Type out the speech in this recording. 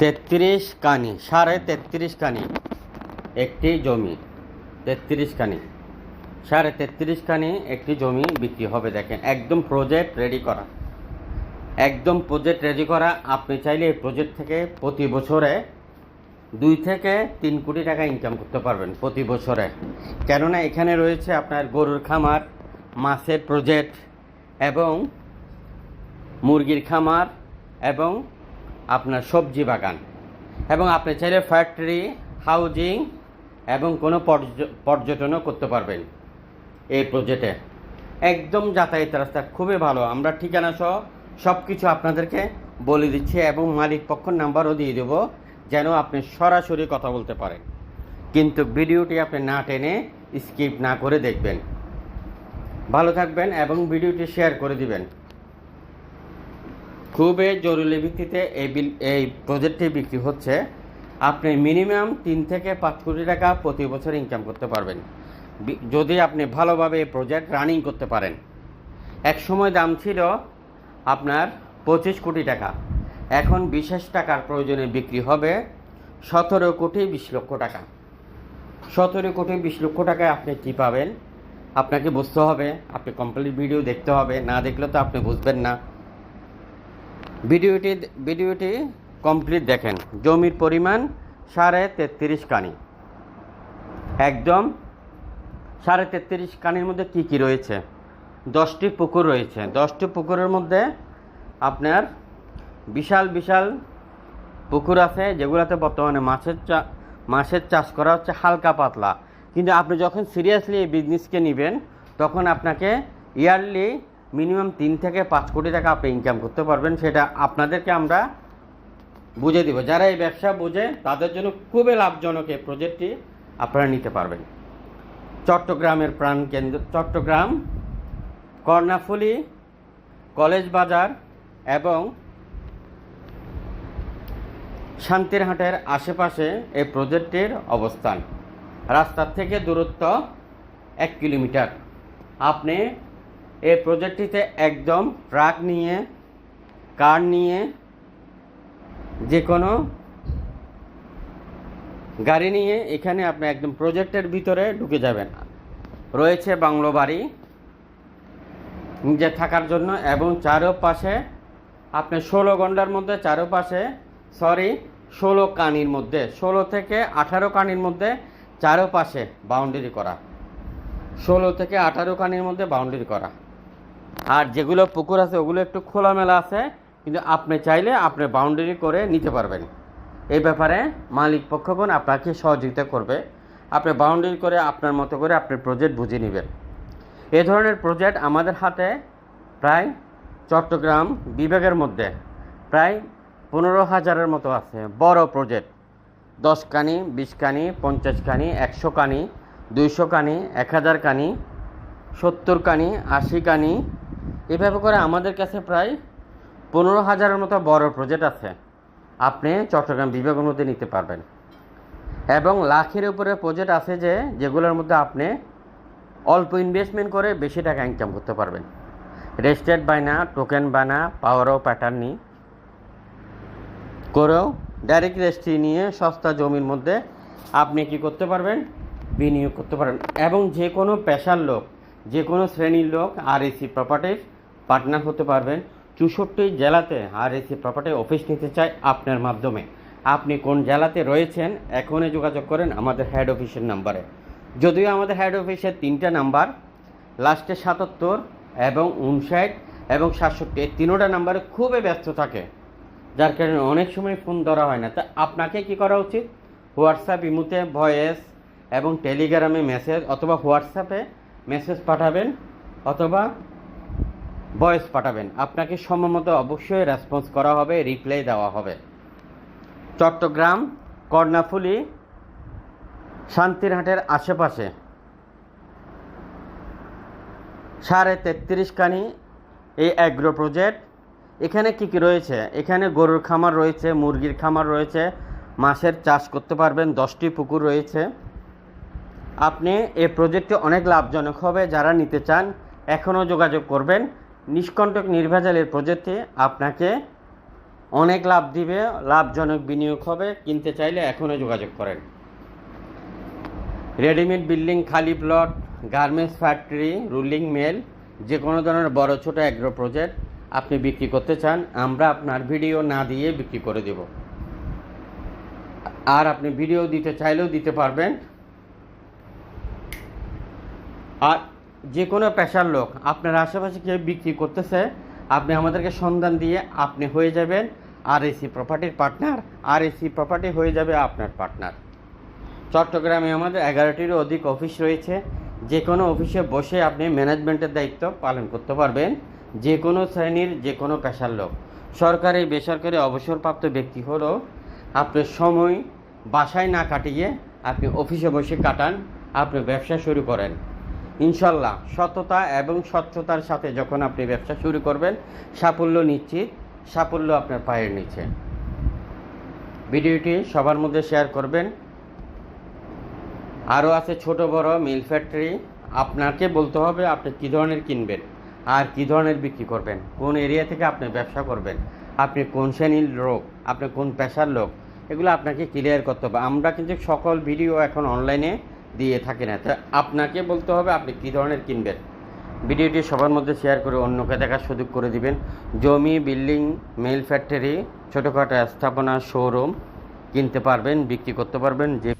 তেত্রিশ কানি, সাড়ে তেত্রিশ কানি। একটি জমি, তেত্রিশ কানি। সাড়ে তেত্রিশ কানি একটি জমি বিক্রি হবে, দেখেন, একদম প্রজেক্ট রেডি করা। একদম প্রজেক্ট রেডি করা, আপনি চাইলে এই প্রজেক্ট থেকে প্রতি বছরে দুই থেকে তিন কোটি টাকা ইনকাম করতে পারবেন প্রতি বছরে। কেননা এখানে রয়েছে আপনার গরুর খামার, মাছের প্রজেক্ট এবং মুরগির খামার এবং আপনার সবজি বাগান। এবং আপনি চাইলে ফ্যাক্টরি হাউজিং এবং কোনো পর্যটনও করতে পারবেন এই প্রজেক্টে একদম যাতায়াত রাস্তা খুবই ভালো। আমরা ঠিকানা সহ সব কিছু আপনাদেরকে বলে দিচ্ছি এবং মালিক পক্ষর নাম্বারও দিয়ে দেবো, যেন আপনি সরাসরি কথা বলতে পারেন। কিন্তু ভিডিওটি আপনি না টেনে স্কিপ না করে দেখবেন। ভালো থাকবেন এবং ভিডিওটি শেয়ার করে দিবেন। খুবই জরুরি ভিত্তিতে এই বিল, এই প্রজেক্টটি বিক্রি হচ্ছে। আপনি মিনিমাম তিন থেকে পাঁচ কোটি টাকা প্রতি বছর ইনকাম করতে পারবেন। যদি আপনি ভালোভাবে এই প্রজেক্ট রানিং করতে পারেন। এক সময় দাম ছিল আপনার পঁচিশ কোটি টাকা। এখন বিশেষ টাকার প্রয়োজনে বিক্রি হবে সতেরো কোটি বিশ লক্ষ টাকা। সতেরো কোটি বিশ লক্ষ টাকায় আপনি কী পাবেন? আপনাকে বুঝতে হবে, আপনি কমপ্লিট ভিডিও দেখতে হবে, না দেখলে তো আপনি বুঝবেন না। ভিডিওটি ভিডিওটি কমপ্লিট দেখেন। জমির পরিমাণ সাড়ে তেত্রিশ কানি। একদম সাড়ে তেত্রিশ কানির মধ্যে কি কি রয়েছে? দশটি পুকুর রয়েছে। দশটি পুকুরের মধ্যে আপনার বিশাল বিশাল পুকুর আছে, যেগুলোতে বর্তমানে মাছের চা, মাছের চাষ করা হচ্ছে হালকা পাতলা। কিন্তু আপনি যখন সিরিয়াসলি এই বিজনেসকে নেবেন, তখন আপনাকে ইয়ারলি মিনিমাম তিন থেকে পাঁচ কোটি টাকা আপনি ইনকাম করতে পারবেন, সেটা আপনাদেরকে আমরা বুঝে দিব। যারা এই ব্যবসা বোঝে, তাদের জন্য খুবই লাভজনক এই প্রজেক্টটি আপনারা নিতে পারবেন। চট্টগ্রামের প্রাণকেন্দ্র চট্টগ্রাম, কর্ণাফুলি, কলেজ বাজার এবং শান্তিরহাটের আশেপাশে এই প্রজেক্টের অবস্থান। রাস্তার থেকে দূরত্ব এক কিলোমিটার। আপনি এই প্রজেক্টটিতে একদম ট্রাক নিয়ে কার নিয়ে যে কোনো গাড়ি নিয়ে এখানে আপনি একদম প্রজেক্টের ভিতরে ঢুকে যাবেন। রয়েছে বাংলো বাড়ি নিজে থাকার জন্য এবং চারোপাশে আপনি ষোলো ঘণ্টার মধ্যে চারোপাশে সরি ষোলো কানির মধ্যে, ষোলো থেকে আঠারো কানির মধ্যে চারোপাশে বাউন্ডারি করা। ষোলো থেকে আঠারো কানির মধ্যে বাউন্ডারি করা। আর যেগুলো পুকুর আছে, ওগুলো একটু খোলামেলা আছে, কিন্তু আপনি চাইলে আপনি বাউন্ডারি করে নিতে পারবেন। এই ব্যাপারে মালিক পক্ষগণ আপনাকে সহযোগিতা করবে। আপনি বাউন্ডারি করে আপনার মতো করে আপনি প্রজেক্ট বুঝে নেবেন। এ ধরনের প্রজেক্ট আমাদের হাতে প্রায় চট্টগ্রাম বিভাগের মধ্যে প্রায় পনেরো হাজারের মতো আছে। বড় প্রজেক্ট দশ কানি, বিশ কানি, পঞ্চাশ কানি, একশো কানি, দুইশো কানি, এক হাজার কানি, সত্তর কানি, আশি কানি এভাবে করে আমাদের কাছে প্রায় পনেরো হাজারের মতো বড় প্রজেক্ট আছে। আপনি চট্টগ্রাম বিভাগের মধ্যে নিতে পারবেন। এবং লাখের উপরে প্রজেক্ট আছে যে, যেগুলোর মধ্যে আপনি অল্প ইনভেস্টমেন্ট করে বেশি টাকা ইনকাম করতে পারবেন। রেজিস্টার্ড বায়না টোকেন বায়না পাওয়ার ও প্যাটার্ন করেও ডাইরেক্ট রেজিস্ট্রি নিয়ে সস্তা জমির মধ্যে আপনি কি করতে পারবেন? বিনিয়োগ করতে পারেন এবং যে কোনো পেশার লোক, যে কোনো শ্রেণির লোক আর এসি প্রপার্টির পার্টনার হতে পারবেন। চৌষট্টি জেলাতে আর এসি প্রপার্টি অফিস নিতে চাই আপনার মাধ্যমে। আপনি কোন জেলাতে রয়েছেন, এখনই যোগাযোগ করেন আমাদের হেড অফিসের নাম্বারে যদিও আমাদের হেড অফিসের তিনটা নাম্বার লাস্টে সাতাত্তর এবং উনষাট এবং সাতষট্টি, এই তিনোটা নাম্বারে খুবই ব্যস্ত থাকে। যার কারণে অনেক সময় ফোন ধরা হয় না। তা আপনাকে কি করা উচিত? হোয়াটসঅ্যাপ ইমুতে ভয়েস এবং টেলিগ্রামে মেসেজ অথবা হোয়াটসঅ্যাপে মেসেজ পাঠাবেন অথবা ভয়েস পাঠাবেন। আপনাকে সময়মত অবশ্যই রেসপন্স করা হবে, রিপ্লাই দেওয়া হবে। চট্টগ্রাম, কর্ণাফুলি, শান্তিরহাটের আশেপাশে। সাড়ে তেত্রিশ কানি, এই অ্যাগ্রো প্রজেক্ট এখানে কি কি রয়েছে? এখানে গরুর খামার রয়েছে, মুরগির খামার রয়েছে। মাছের চাষ করতে পারবেন, দশটি পুকুর রয়েছে। আপনি এই প্রজেক্টটি অনেক লাভজনক হবে, যারা নিতে চান, এখনও যোগাযোগ করবেন। নিষ্কণ্টক নির্ভেজালের প্রজেক্টে আপনাকে অনেক লাভ দিবে, লাভজনক বিনিয়োগ হবে, কিনতে চাইলে এখনও যোগাযোগ করেন। রেডিমেড বিল্ডিং, খালি plot, garments factory, rolling mill, যে কোনো ধরনের বড় ছোট অ্যাগ্রো প্রজেক্ট আপনি বিক্রি করতে চান, আমরা আপনার ভিডিও না দিয়ে বিক্রি করে দেব। আর আপনি ভিডিও দিতে চাইলেও দিতে পারবেন। আর যে কোনো পেশার লোক, আপনার আশেপাশে কেউ বিক্রি করতেছে, আপনি আমাদেরকে সন্ধান দিয়ে আপনি হয়ে যাবেন আর এসি প্রপার্টির পার্টনার আর এসি প্রপার্টি হয়ে যাবে আপনার পার্টনার চট্টগ্রামে আমাদের এগারোটিরও অধিক অফিস রয়েছে। যে কোনো অফিসে বসে আপনি ম্যানেজমেন্টের দায়িত্ব পালন করতে পারবেন, যে কোনো শ্রেণির, যে কোনো পেশার লোক। সরকারি, বেসরকারি অবসরপ্রাপ্ত ব্যক্তি হলেও আপনার সময় বাসায় না কাটিয়ে আপনি অফিসে বসে কাটান, আপনি ব্যবসা শুরু করেন। ইনশাল্লাহ, সততা এবং স্বচ্ছতার সাথে যখন আপনি ব্যবসা শুরু করবেন, সাফল্য নিশ্চিত, সাফল্য আপনার পায়ের নিচে। ভিডিওটি সবার মধ্যে শেয়ার করবেন। আরও আছে ছোট বড় মিল ফ্যাক্টরি। আপনাকে বলতে হবে আপনি কী ধরনের কিনবেন, আর কী ধরনের বিক্রি করবেন, কোন এরিয়া থেকে আপনি ব্যবসা করবেন, আপনি কোন শ্রেণির লোক, আপনি কোন পেশার লোক, এগুলো আপনাকে ক্লিয়ার করতে হবে। আমরা কিন্তু সকল ভিডিও এখন অনলাইনে দিয়ে থাকে না। তা আপনাকে বলতে হবে আপনি কী ধরনের কিনবেন? ভিডিওটি সবার মধ্যে শেয়ার করে অন্যকে দেখার সুযোগ করে দিবেন। জমি বিল্ডিং মেল ফ্যাক্টরি ছোটোখাটো স্থাপনা শোরুম কিনতে পারবেন, বিক্রি করতে পারবেন, যে